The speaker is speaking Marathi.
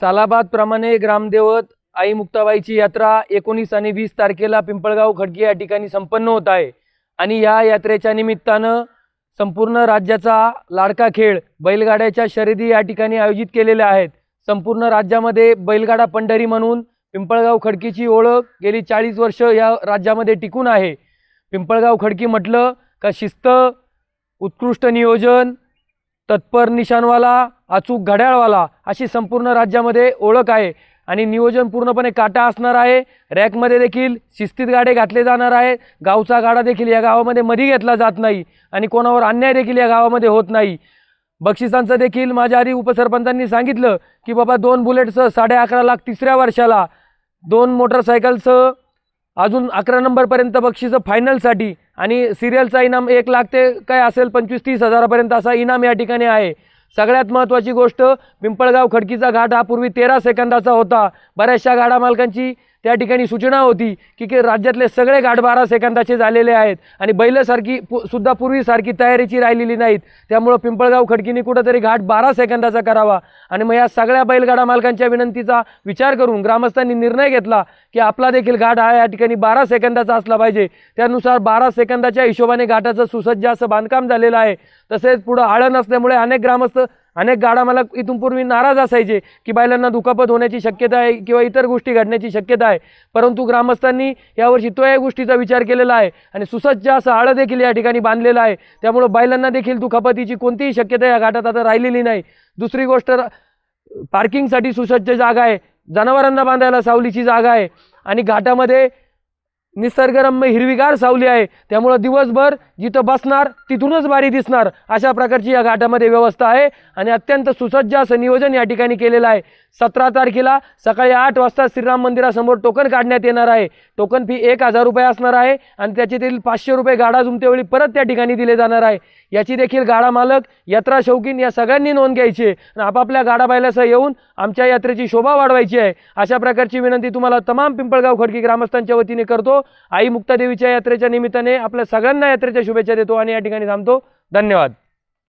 सालाबादप्रमाणे ग्रामदेवत आई मुक्ताबाईची यात्रा एकोणीस आणि वीस तारखेला पिंपळगाव खडकी या ठिकाणी संपन्न होत आहे. आणि या यात्रेच्या निमित्तानं संपूर्ण राज्याचा लाडका खेळ बैलगाड्याच्या शर्यती या ठिकाणी आयोजित केलेल्या आहेत. संपूर्ण राज्यामध्ये बैलगाडा पंढरी म्हणून पिंपळगाव खडकीची ओळख गेली चाळीस वर्ष या राज्यामध्ये टिकून आहे. पिंपळगाव खडकी म्हटलं का शिस्त उत्कृष्ट नियोजन तत्पर निशाणवाला अचूक घड्याळवाला अशी संपूर्ण राज्यामध्ये ओळख आहे. आणि नियोजन पूर्णपणे काटा असणार आहे. रॅकमध्ये देखील शिस्तीत गाडे घातले जाणार आहे गावचा गाडा देखील या गावामध्ये मधी घेतला जात नाही. आणि कोणावर अन्याय देखील या गावामध्ये होत नाही. बक्षिसांचं देखील माझ्या आधी उपसरपंचांनी सांगितलं की बाबा दोन बुलेटसह साडे अकरा लाख तिसऱ्या वर्षाला दोन मोटरसायकलसह अजून अकरा नंबरपर्यंत बक्षिसं फायनलसाठी आणि सिरियलचा इनाम एक लाख ते काय असेल पंचवीस तीस हजारापर्यंत असा इनाम या ठिकाणी आहे. सगळ्यात महत्त्वाची गोष्ट पिंपळगाव खडकीचा घाट हा पूर्वी तेरा सेकंदाचा होता. बऱ्याचशा गाडा मालकांची त्या ठिकाणी सूचना होती की की राज्यातले सगळे घाट बारा सेकंदाचे झालेले आहेत आणि बैलसारखी पु सुद्धा पूर्वीसारखी तयारीची राहिलेली नाहीत. त्यामुळं पिंपळगाव खडकीने कुठंतरी घाट बारा सेकंदाचा करावा. आणि मग या सगळ्या बैलगाडा मालकांच्या विनंतीचा विचार करून ग्रामस्थांनी निर्णय घेतला की आपला देखील घाट हा या ठिकाणी बारा सेकंदाचा असला पाहिजे. त्यानुसार बारा सेकंदाच्या हिशोबाने घाटाचं सुसज्ज असं बांधकाम झालेलं आहे. तसेच पुढं आळं नसल्यामुळे अनेक ग्रामस्थ अनेक गाडा मला इथून पूर्वी नाराज असायचे की बैलांना दुखापत होण्याची शक्यता आहे किंवा इतर गोष्टी घडण्याची शक्यता आहे. परंतु ग्रामस्थांनी यावर्षी तो या गोष्टीचा विचार केलेला आहे आणि सुसज्ज असं आळं देखील या ठिकाणी बांधलेलं आहे. त्यामुळं बैलांना देखील दुखापतीची कोणतीही शक्यता या घाटात आता राहिलेली नाही. दुसरी गोष्ट पार्किंगसाठी सुसज्ज जागा आहे. जनावरांना बांधायला सावलीची जागा आहे आणि घाटामध्ये निसर्गरम्य हिरवीगार सावली आहे. त्यामुळं दिवसभर जिथं बसणार तिथूनच बारी दिसणार. अशा प्रकारची या घाटामध्ये व्यवस्था आहे आणि अत्यंत सुसज्ज असं नियोजन या ठिकाणी केलेलं आहे. सतरा तारखेला सकाळी आठ वाजता श्रीराम मंदिरासमोर टोकन काढण्यात येणार आहे. टोकन फी एक हजार रुपये असणार आहे आणि त्याच्यातील पाचशे रुपये गाडा जुमतेवेळी परत त्या ठिकाणी दिले जाणार आहे. याची देखील गाडा मालक यात्रा शौकीन या सगळ्यांनी नोंद घ्यायची आहे. आणि आपापल्या गाडा बायलासह येऊन आमच्या यात्रेची शोभा वाढवायची आहे. अशा प्रकारची विनंती तुम्हाला तमाम पिंपळगाव खडकी ग्रामस्थांच्या वतीने करतो. आई मुक्तादेवीच्या यात्रेच्या निमित्ताने आपल्या सगळ्यांना यात्रेच्या शुभेच्छा देतो आणि या ठिकाणी थांबतो. धन्यवाद.